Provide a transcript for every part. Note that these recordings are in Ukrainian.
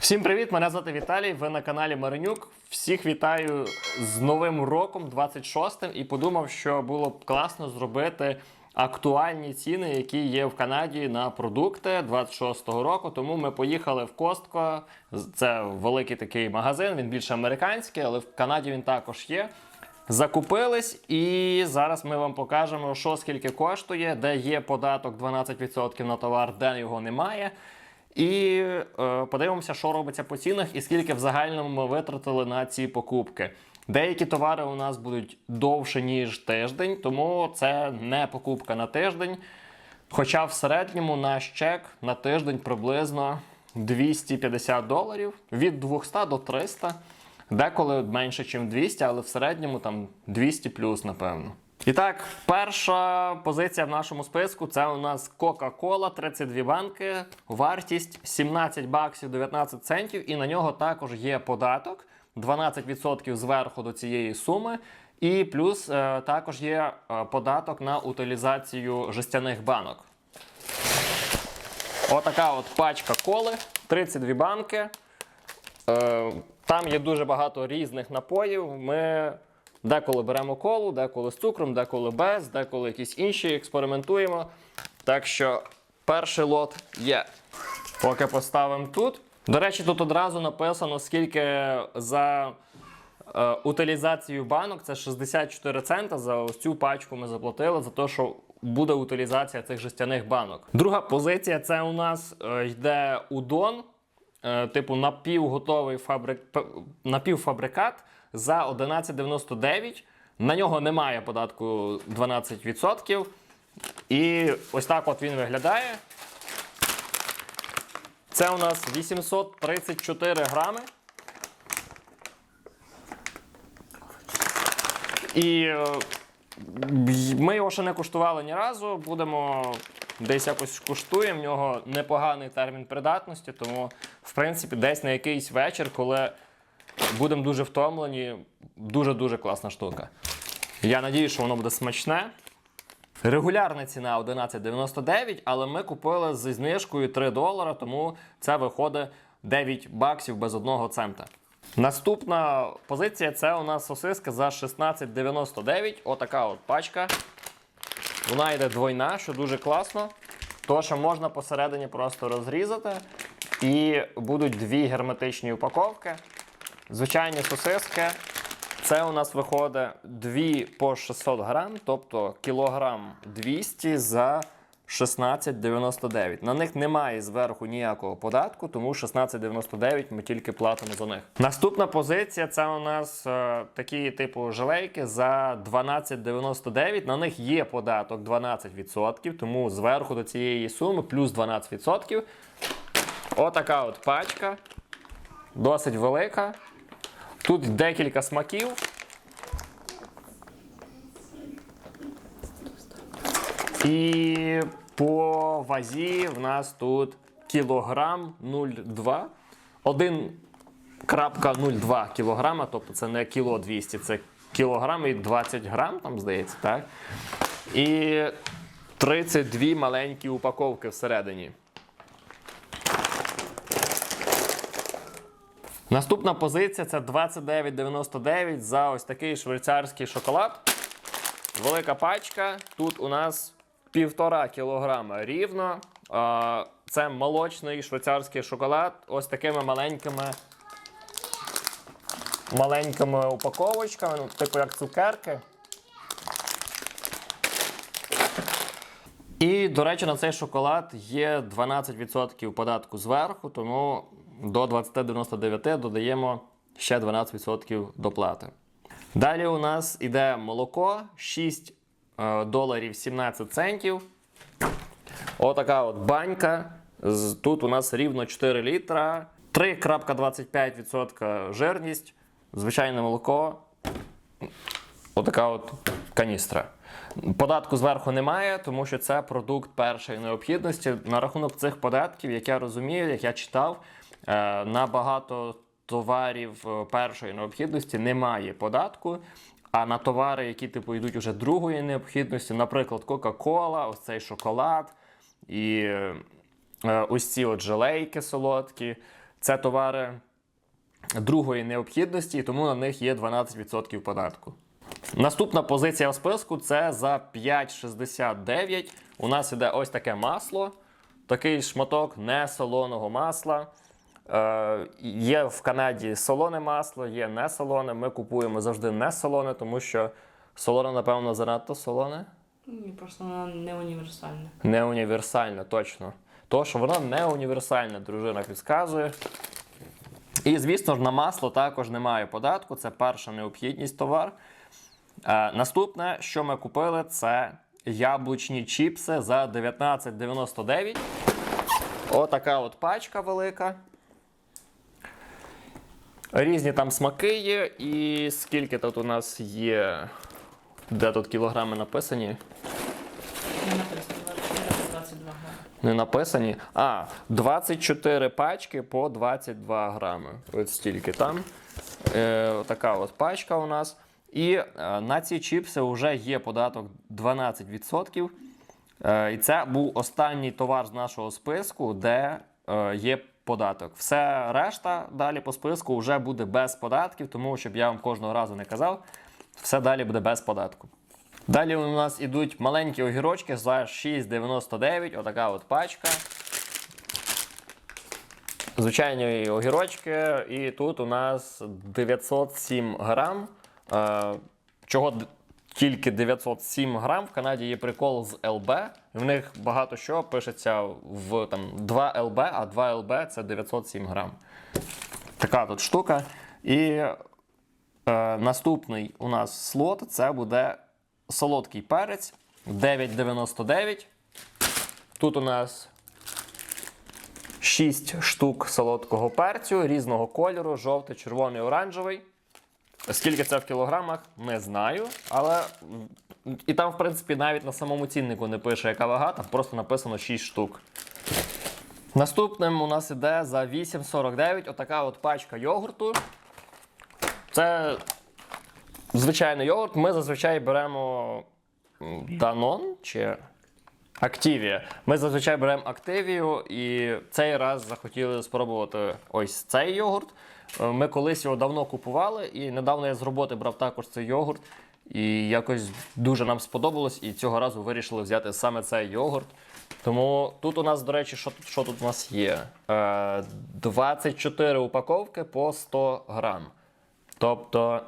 Всім привіт! Мене звати Віталій. Ви на каналі Маринюк. Всіх вітаю з Новим роком, 26-м, і подумав, що було б класно зробити актуальні ціни, які є в Канаді на продукти 26-го року. Тому ми поїхали в Костко. Це великий такий магазин, він більше американський, але в Канаді він також є. Закупились, і зараз ми вам покажемо, що скільки коштує, де є податок 12% на товар, де його немає. І е, подивимося, що робиться по цінах і скільки в загальному ми витратили на ці покупки. Деякі товари у нас будуть довше, ніж тиждень, тому це не покупка на тиждень. Хоча в середньому наш чек на тиждень приблизно 250 доларів від 200 до 300. Деколи менше, ніж 200, але в середньому там 200 плюс, напевно. І так, перша позиція в нашому списку це у нас Coca-Cola, 32 банки, вартість 17 баксів 19 центів, і на нього також є податок 12% зверху до цієї суми. І плюс е, також є е, податок на утилізацію жестяних банок. Отака от пачка коли, 32 банки. Е, Там є дуже багато різних напоїв. Ми деколи беремо колу, деколи з цукром, деколи без, деколи якісь інші експериментуємо. Так що перший лот є. Поки поставимо тут. До речі, тут одразу написано, скільки за е, утилізацію банок це 64 цента. За ось цю пачку ми заплатили за те, що буде утилізація цих жестяних банок. Друга позиція це у нас е, йде удон е, типу напівготовий фабрик... напівфабрикат за 11,99. На нього немає податку 12%. І ось так от він виглядає. Це у нас 834 грами. І е, ми його ще не куштували ні разу. Будемо десь якось куштуємо. В нього непоганий термін придатності, тому, в принципі, десь на якийсь вечір, коли будемо дуже втомлені, дуже-дуже класна штука. Я надію, що воно буде смачне. Регулярна ціна 11,99, але ми купили зі знижкою 3 долара, тому це виходить 9 баксів без одного цента. Наступна позиція це у нас сосиска за 16,99. Отака от пачка. Вона йде двойна, що дуже класно. То, що можна посередині просто розрізати. І будуть дві герметичні упаковки. Звичайні сосиски. Це у нас виходить 2 по 600 грам, тобто кілограм 200 за 16,99. На них немає зверху ніякого податку, тому 16,99 ми тільки платимо за них. Наступна позиція це у нас е, такі типу жилейки за 12,99. На них є податок 12%, тому зверху до цієї суми плюс 12%. Отака от пачка. Досить велика. Тут декілька смаків. І по вазі в нас тут кілограм 0,2. 1,02 кілограма, тобто це не кіло 200, це кілограм і 20 грам, там здається, так? І 32 маленькі упаковки всередині. Наступна позиція це 29,99 за ось такий швейцарський шоколад. Велика пачка. Тут у нас півтора кілограма рівно. Це молочний швейцарський шоколад. Ось такими маленькими маленькими упаковочками, ну, типу як цукерки. І, до речі, на цей шоколад є 12% податку зверху, тому до 20,99 додаємо ще 12% доплати. Далі у нас іде молоко 6 е, доларів 17 центів. Отака от банька. Тут у нас рівно 4 літра, 3,25% жирність, звичайне молоко. Отака от каністра. Податку зверху немає, тому що це продукт першої необхідності. На рахунок цих податків, як я розумію, як я читав, е, на багато товарів е, першої необхідності немає податку. А на товари, які типу йдуть уже другої необхідності, наприклад, Кока-Кола, ось цей шоколад і е, ось ці от желейки солодкі, Це товари другої необхідності, і тому на них є 12% податку. Наступна позиція в списку це за 5,69. У нас іде ось таке масло, такий шматок несолоного масла. Е, є в Канаді солоне масло, є не солоне. Ми купуємо завжди не солоне, тому що солоне, напевно, занадто солоне. Ні, просто вона не універсальна. Не універсальне, точно. То, що воно не універсальне, дружина підказує. І, звісно ж, на масло також немає податку. Це перша необхідність товар. Е, наступне, що ми купили, це яблучні чіпси за 19,99. Отака от пачка велика. Різні там смаки є. І скільки тут у нас є. Де тут кілограми написані? Не написано 22. Не написані. А, 24 пачки по 22 грами. Ось стільки там. Е, така от пачка у нас. І е, на ці чіпси вже є податок 12%. Е, і це був останній товар з нашого списку, де е, є податок. Все решта далі по списку вже буде без податків, тому щоб я вам кожного разу не казав, все далі буде без податку. Далі у нас ідуть маленькі огірочки за 6,99. Отака от пачка. Звичайні огірочки, і тут у нас 907 грам. Е, чого тільки 907 грам. В Канаді є прикол з ЛБ. В них багато що пишеться в там, 2 ЛБ, а 2 ЛБ це 907 грам. Така тут штука. І е, наступний у нас слот це буде солодкий перець 9,99. Тут у нас 6 штук солодкого перцю різного кольору: жовтий, червоний, оранжевий. Скільки це в кілограмах, не знаю. Але і там, в принципі, навіть на самому ціннику не пише, яка вага, там просто написано 6 штук. Наступним у нас іде за 8,49 отака от пачка йогурту. Це звичайний йогурт. Ми зазвичай беремо Данон чи Активія. Ми зазвичай беремо Активію і цей раз захотіли спробувати ось цей йогурт. Е, Ми колись його давно купували, і недавно я з роботи брав також цей йогурт. І якось дуже нам сподобалось, і цього разу вирішили взяти саме цей йогурт. Тому тут у нас, до речі, що, тут- що тут у нас є? Е, 24 упаковки по 100 грам. Тобто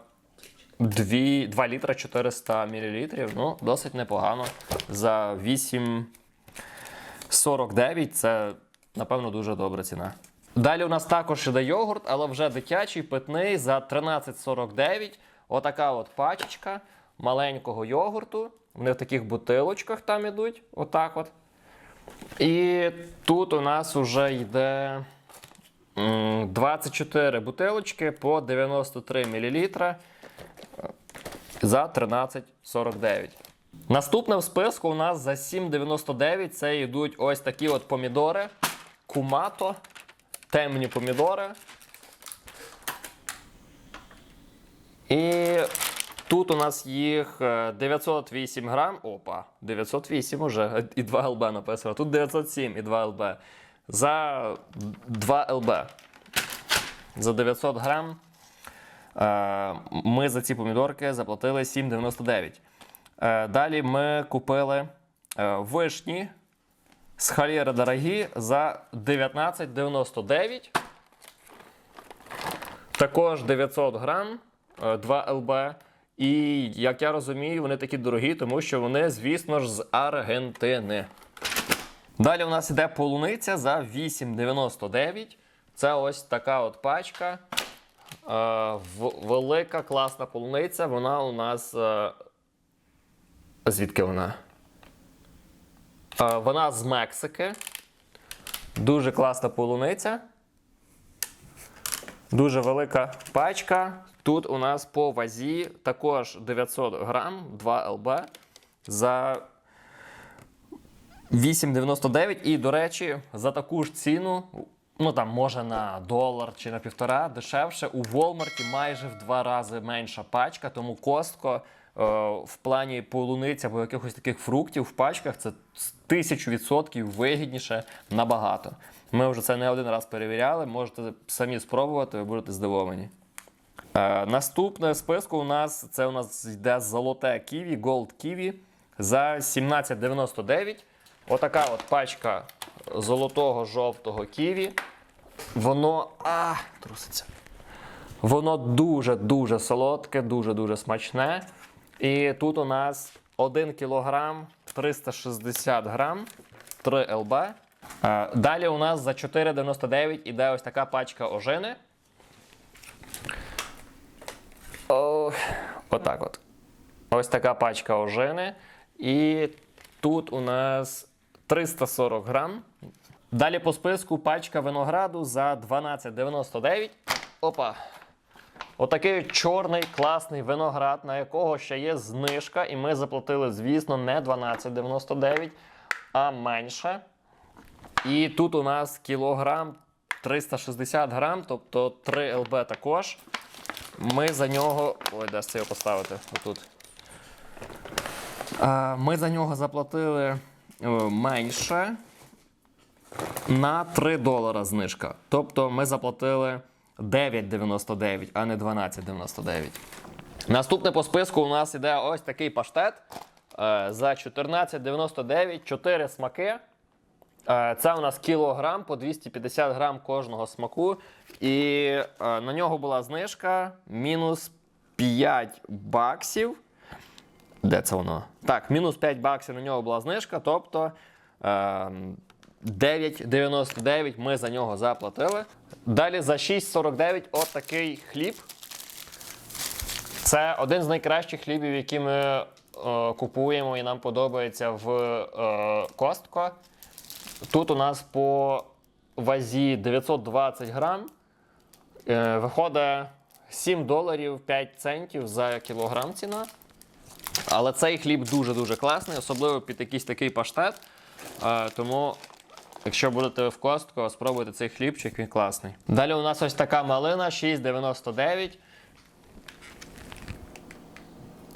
2, 2 літра 400 мл. Ну, досить непогано. За 8,49 це, напевно, дуже добра ціна. Далі у нас також іде йогурт, але вже дитячий, питний за 13,49. Отака от пачечка маленького йогурту. Вони в таких бутилочках там ідуть. Отак от. І тут у нас вже йде 24 бутилочки по 93 мл за 13,49. Наступне в списку у нас за 7,99 це йдуть ось такі от помідори. Кумато. Темні помідори. І тут у нас їх е, 908 грам. Опа, 908 уже. І 2 ЛБ написано. Тут 907 і 2 ЛБ. За 2 ЛБ. За 900 грам. Е, Ми за ці помідорки заплатили 7,99. Е, Далі ми купили е, вишні з халєри дорогі за 19,99. Також 900 грам, е, 2 ЛБ. І, як я розумію, вони такі дорогі, тому що вони, звісно ж, з Аргентини. Далі у нас іде полуниця за 8,99. Це ось така от пачка. Е, велика класна полуниця. Вона у нас. е, Звідки вона? Е, Вона з Мексики. Дуже класна полуниця. Дуже велика пачка. Тут у нас по вазі також 900 грам, 2 ЛБ за 8,99. І, до речі, за таку ж ціну, ну там може на долар чи на півтора дешевше, у Walmart майже в два рази менша пачка, тому костко. е, В плані полуниць або якихось таких фруктів в пачках це тисячу відсотків вигідніше набагато. Ми вже це не один раз перевіряли. Можете самі спробувати, ви будете здивовані. Е, наступне в списку у нас це у нас йде золоте ківі, Gold Kiwi за 17,99. Отака от пачка золотого жовтого ківі. Воно. А, труситься. Воно дуже-дуже солодке, дуже-дуже смачне. І тут у нас 1 кілограм 360 грам, 3 ЛБ. Е, Далі у нас за 4,99 іде ось така пачка ожини. Отак от. Ось така пачка ожини. І тут у нас 340 грам. Далі по списку пачка винограду за 12,99. Опа. Отакий чорний класний виноград, на якого ще є знижка, і ми заплатили, звісно, не 12,99, а менше. І тут у нас кілограм 360 грам, тобто 3 ЛБ також. Ми за нього. Ой, де це його поставити? Отут. Ми за нього заплатили е, менше на 3 долара знижка. Тобто ми заплатили 9,99, а не 12,99. Наступне по списку у нас іде ось такий паштет е, за 14,99, 4 смаки. Е, Це у нас кілограм по 250 грам кожного смаку. І е, на нього була знижка мінус 5 баксів. Де це воно? Так, мінус 5 баксів на нього була знижка, тобто е, 9,99 ми за нього заплатили. Далі за 6,49 от такий хліб. Це один з найкращих хлібів, які ми е, купуємо і нам подобається в е, Костко. Тут у нас по вазі 920 грам. Е, виходить 7 доларів 5 центів за кілограм ціна. Але цей хліб дуже-дуже класний, особливо під якийсь такий паштет. Е, тому, якщо будете в Костко, спробуйте цей хлібчик, він класний. Далі у нас ось така малина 6,99.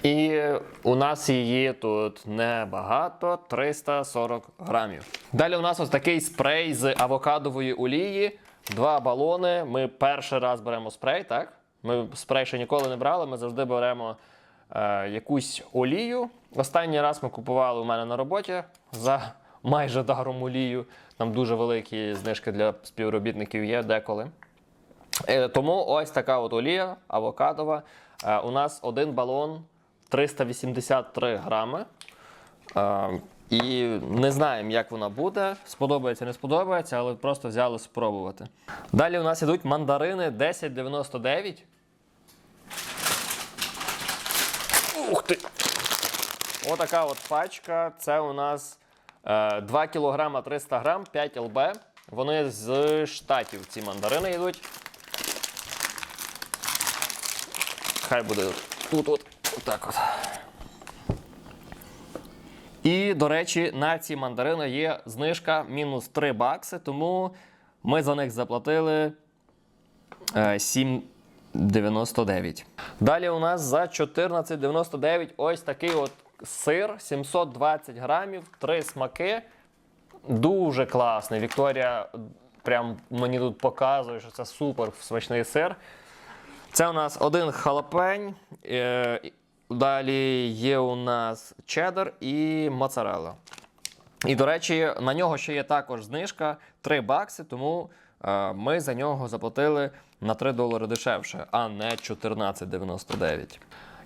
І у нас її тут небагато 340 грамів. Далі у нас ось такий спрей з авокадової олії. Два балони. Ми перший раз беремо спрей, так? Ми спрей ще ніколи не брали. Ми завжди беремо е, якусь олію. Останній раз ми купували у мене на роботі за майже даром олію. Там дуже великі знижки для співробітників є деколи. Е, Тому ось така от олія авокадова. Е, У нас один балон 383 грами. Е, І не знаємо, як вона буде. Сподобається, не сподобається, але просто взяли спробувати. Далі у нас ідуть мандарини 1099. Ух ти! Отака от пачка. Це у нас 2 кг 300 грам, 5 ЛБ. Вони з штатів ці мандарини йдуть. Хай буде тут от, отак от. І, до речі, на ці мандарини є знижка мінус 3 бакси, тому ми за них заплатили е, 7,99. Далі у нас за 14,99 ось такий от сир 720 грамів, 3 смаки. Дуже класний. Вікторія прям мені тут показує, що це супер смачний сир. Це у нас один халапень. е, Далі є у нас чеддер і моцарелла. І, до речі, на нього ще є також знижка 3 бакси, тому е, ми за нього заплатили на 3 долари дешевше, а не 14,99.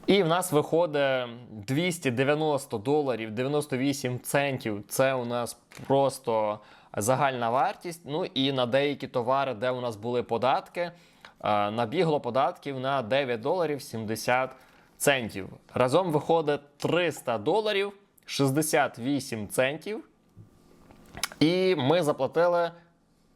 І в нас виходить 290 доларів 98 центів. Це у нас просто загальна вартість. Ну і на деякі товари, де у нас були податки, е, набігло податків на 9 доларів 70 центів. Разом виходить 300 доларів 68 центів. І ми заплатили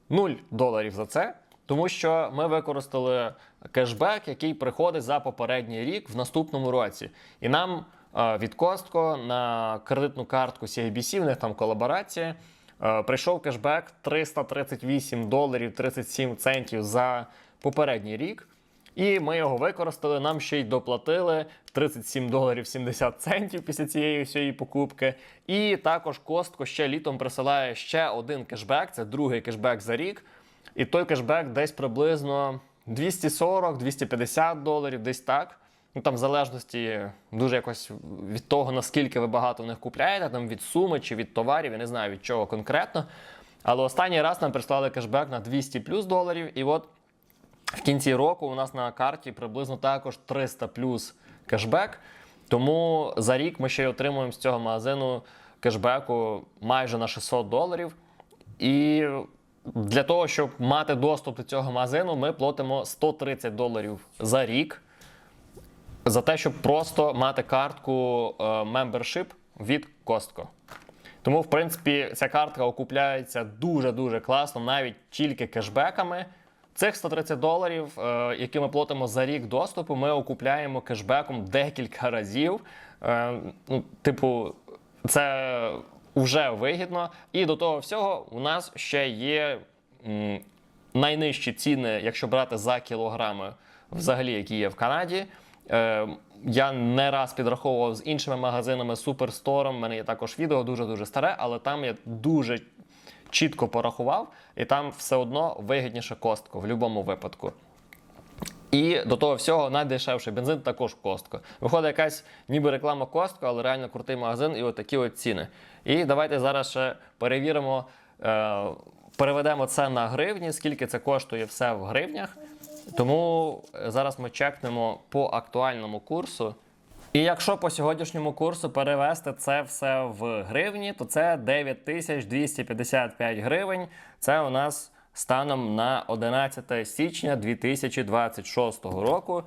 0 доларів за це, тому що ми використали кешбек, який приходить за попередній рік в наступному році. І нам е, від Costco на кредитну картку CIBC, в них там колаборація, е, прийшов кешбек 338 доларів 37 центів за попередній рік. І ми його використали. Нам ще й доплатили 37 доларів 70 центів після цієї всієї покупки. І також Костко ще літом присилає ще один кешбек. Це другий кешбек за рік. І той кешбек десь приблизно 240-250 доларів, десь так. Ну там в залежності дуже якось від того, наскільки ви багато в них купляєте, там від суми чи від товарів, я не знаю від чого конкретно. Але останній раз нам прислали кешбек на 200 плюс доларів. І от в кінці року у нас на карті приблизно також 300 плюс кешбек. Тому за рік ми ще й отримуємо з цього магазину кешбеку майже на 600 доларів. І для того, щоб мати доступ до цього магазину, ми платимо 130 доларів за рік за те, щоб просто мати картку е, membership від Costco. Тому, в принципі, ця картка окупляється дуже-дуже класно, навіть тільки кешбеками. Цих 130 доларів, е, які ми платимо за рік доступу, ми окупляємо кешбеком декілька разів. Е, ну, типу, це вже вигідно. І до того всього, у нас ще є м, найнижчі ціни, якщо брати за кілограми, взагалі, які є в Канаді. Е, я не раз підраховував з іншими магазинами Суперстором. У мене є також відео дуже-дуже старе, але там я дуже чітко порахував, і там все одно вигідніше костко в будь-якому випадку. І до того всього найдешевший бензин також костко. Виходить якась ніби реклама костко, але реально крутий магазин і от такі от ціни. І давайте зараз ще перевіримо, е, переведемо це на гривні, скільки це коштує все в гривнях. Тому е, зараз ми чекнемо по актуальному курсу. І якщо по сьогоднішньому курсу перевести це все в гривні, то це 9255 гривень. Це у нас станом на 11 січня 2026 року.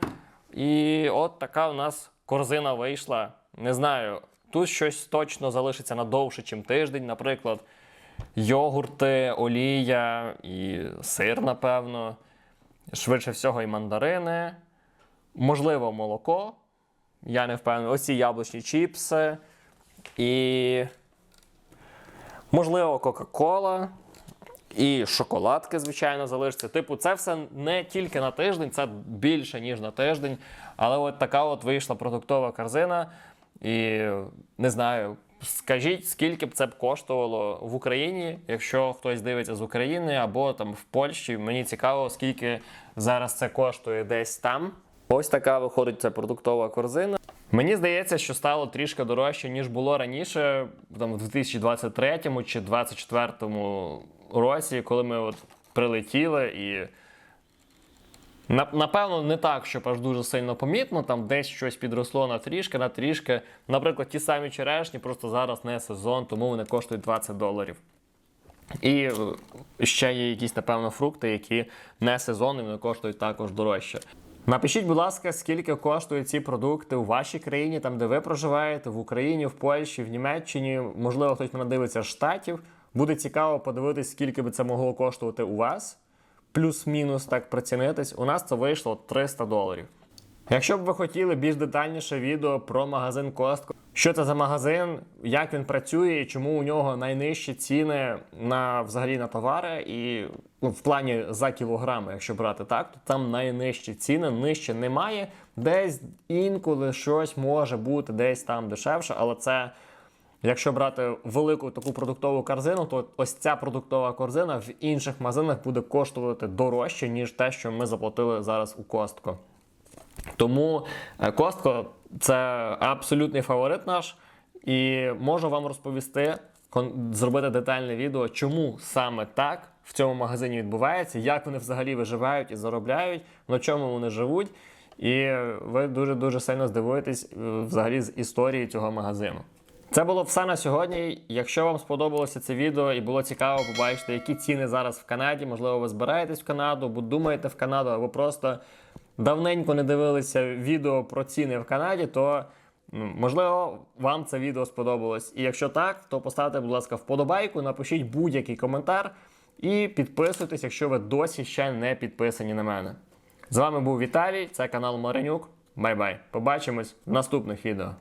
І от така у нас корзина вийшла. Не знаю, тут щось точно залишиться на довше, ніж тиждень. Наприклад, йогурти, олія і сир, напевно. Швидше всього, і мандарини. Можливо, молоко. Я не впевнений. Оці яблучні чіпси. І. Можливо, Кока-Кола. І шоколадки, звичайно, залишаться. Типу, це все не тільки на тиждень, це більше, ніж на тиждень. Але от така от вийшла продуктова корзина. І не знаю, скажіть, скільки б це б коштувало в Україні, якщо хтось дивиться з України або там в Польщі. Мені цікаво, скільки зараз це коштує десь там. Ось така виходить ця продуктова корзина. Мені здається, що стало трішки дорожче, ніж було раніше, там в 2023 чи 2024 році, коли ми от прилетіли і. Напевно, не так, щоб аж дуже сильно помітно, там десь щось підросло на трішки, на трішки. Наприклад, ті самі черешні, просто зараз не сезон, тому вони коштують 20 доларів. І е, ще є якісь, напевно, фрукти, які не сезонні, вони коштують також дорожче. Напишіть, будь ласка, скільки коштують ці продукти у вашій країні, там де ви проживаєте, в Україні, в Польщі, в Німеччині. Можливо, хтось мене дивиться штатів. Буде цікаво подивитись, скільки би це могло коштувати у вас. Плюс-мінус так прицінитись. У нас це вийшло 300 доларів. Якщо б ви хотіли більш детальніше відео про магазин Костко, що це за магазин, як він працює, чому у нього найнижчі ціни на взагалі на товари, і ну, в плані за кілограми, якщо брати так, то там найнижчі ціни, нижче немає. Десь інколи щось може бути, десь там дешевше, але це. Якщо брати велику таку продуктову корзину, то ось ця продуктова корзина в інших магазинах буде коштувати дорожче, ніж те, що ми заплатили зараз у Костко. Тому е, Костко це абсолютний фаворит наш, і можу вам розповісти, зробити детальне відео, чому саме так в цьому магазині відбувається, як вони взагалі виживають і заробляють, на чому вони живуть. І ви дуже дуже сильно здивуєтесь е, взагалі з історії цього магазину. Це було все на сьогодні. Якщо вам сподобалося це відео і було цікаво побачити, які ціни зараз в Канаді, можливо, ви збираєтесь в Канаду, або думаєте в Канаду, або просто давненько не дивилися відео про ціни в Канаді, то ну, можливо вам це відео сподобалось. І якщо так, то поставте, будь ласка, вподобайку, напишіть будь-який коментар і підписуйтесь, якщо ви досі ще не підписані на мене. З вами був Віталій, це канал Маринюк. Бай-бай. Побачимось в наступних відео.